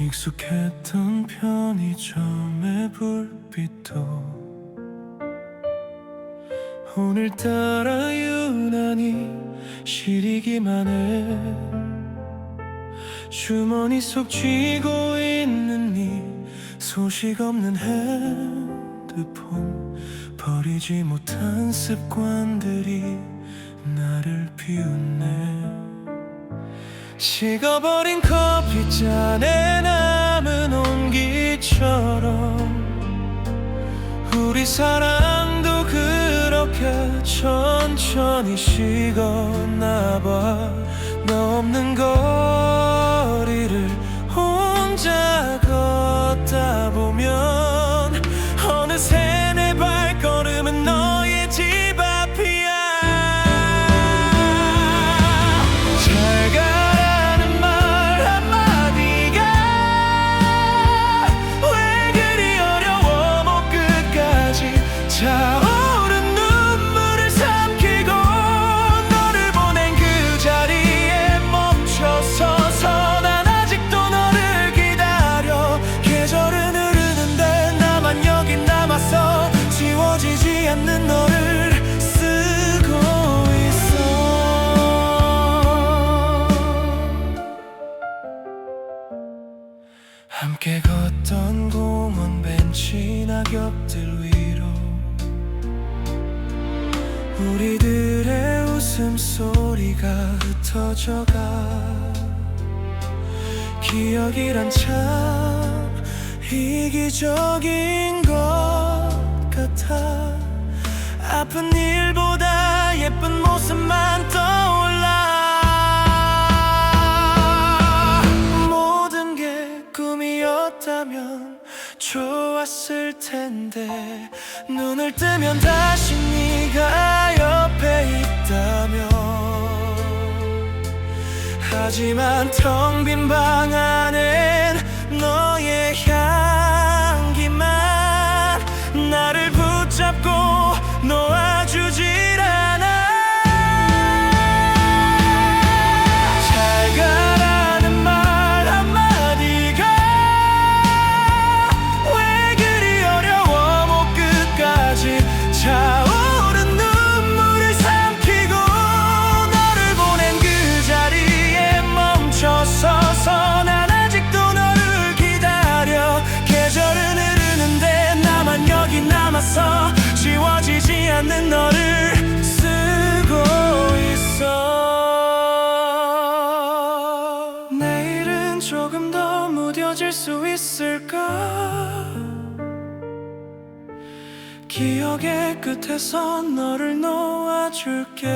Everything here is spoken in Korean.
익숙했던 편의점의 불빛도 오늘따라 유난히 시리기만 해. 주머니 속 쥐고 있는 네 소식 없는 핸드폰. 버리지 못한 습관들이 나를 비웃네. 식어버린 커피잔에 온기처럼 우리 사랑도 그렇게 천천히 식었나 봐너 없는 거 함께 걷던 공원 벤치 낙엽들 위로 우리들의 웃음소리가 흩어져가 기억이란 참 이기적인 것 같아 아픈 일보다 예쁜 모습만 꿈이었다면 좋았을 텐데 눈을 뜨면 다시 네가 옆에 있다면 하지만 텅 빈 방 안엔 너의 향 조금 더 무뎌질 수 있을까? 기억의 끝에서 너를 놓아줄게